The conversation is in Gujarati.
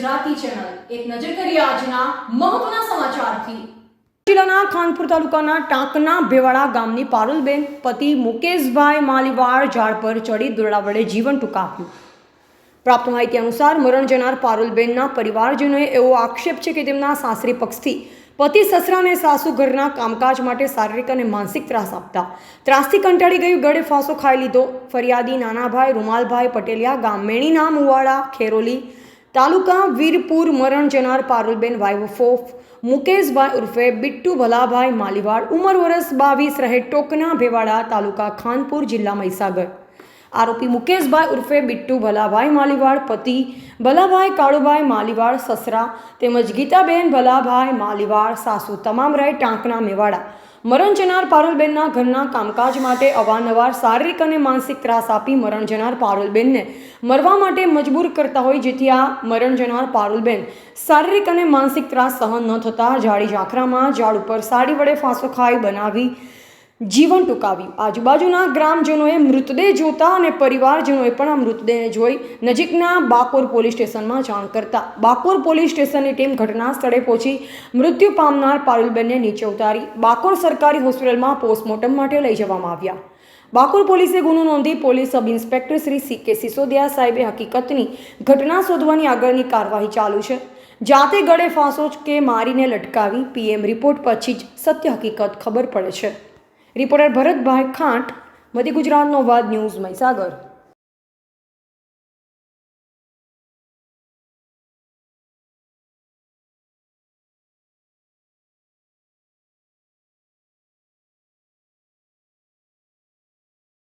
એક નજર કરીએ આજના મહત્વના સમાચારથી. જિલ્લાના ખાનપુર તાલુકાના ટાંકના ભેવાડા ગામની પારુલબેન પતિ મુકેશભાઈ માલીવાડ ઝાડ પર ચડી દોરડા વડે જીવન ટૂંકાવ્યું. પ્રાપ્ત માહિતી અનુસાર મરણ જનાર પારુલબેનના પરિવારજનોએ એવો આક્ષેપ છે કે તેમના સાસરી પક્ષથી પતિ, સસરા અને સાસુ ઘરના કામકાજ માટે શારીરિક અને માનસિક ત્રાસ આપતા. ત્રાસથી કંટાળી ગયું, ગળે ફાંસો ખાઈ લીધો. ફરિયાદી નાનાભાઈ રૂમાલભાઈ પટેલિયા ગામ મેણીના મુવાડા, ખેરોલી તાલુકા વીરપુર મરણ જનાર પારુલબેન વાઇફ ઓફ મુકેશભાઈ ઉર્ફે બિટ્ટુ ભલાભાઈ માલીવાડ, ઉંમર વર્ષ બાવીસ રહે ટોકના ભેવાડા તાલુકા ખાનપુર જિલ્લા મહીસાગર. આરોપી મુકેશભાઈ ઉર્ફે બિટ્ટુ ભલાભાઈ માલીવાડ પતિ ભલાભાઈ કાળુભાઈ માલીવાડ સસરા તેમજ ગીતાબેન ભલાભાઈ માલીવાડ સાસુ તમામ રહે ટાંકના મેવાડા. મરણ જનાર પારુલબેનના ઘરના કામકાજ માટે અવારનવાર શારીરિક અને માનસિક ત્રાસ આપી મરણ જનાર પારુલબેનને મરવા માટે મજબૂર કરતા હોય જેથી આ મરણ જનાર પારુલબેન શારીરિક અને માનસિક ત્રાસ સહન ન થતાં જાડી ઝાંખરામાં ઝાડ ઉપર સાડી વડે ફાંસો ખાઈ બનાવી જીવન ટૂંકાવ્યું. આજુબાજુના ગ્રામજનોએ મૃતદેહ જોતા અને પરિવારજનોએ પણ આ મૃતદેહને જોઈ નજીકના બાકોર પોલીસ સ્ટેશનમાં જાણ કરતા. બાકોર પોલીસ સ્ટેશનની ટીમ ઘટના સ્થળે પહોંચી મૃત્યુ પામનાર પારુલબેનને નીચે ઉતારી બાકોર સરકારી હોસ્પિટલમાં પોસ્ટમોર્ટમ માટે લઈ જવામાં આવ્યા. બાકોર પોલીસે ગુનો નોંધી police sub inspector Shri C K Sisodiya સાહેબે હકીકતની ઘટના શોધવાની આગળની કાર્યવાહી ચાલુ છે. જાતે ગળે ફાંસો કે મારીને લટકાવી પીએમ રિપોર્ટ પછી જ સત્ય હકીકત ખબર પડે છે. રિપોર્ટર ભરતભાઈ ખાંટ મધ્ય ગુજરાતનો વાદ ન્યૂઝ મહીસાગર.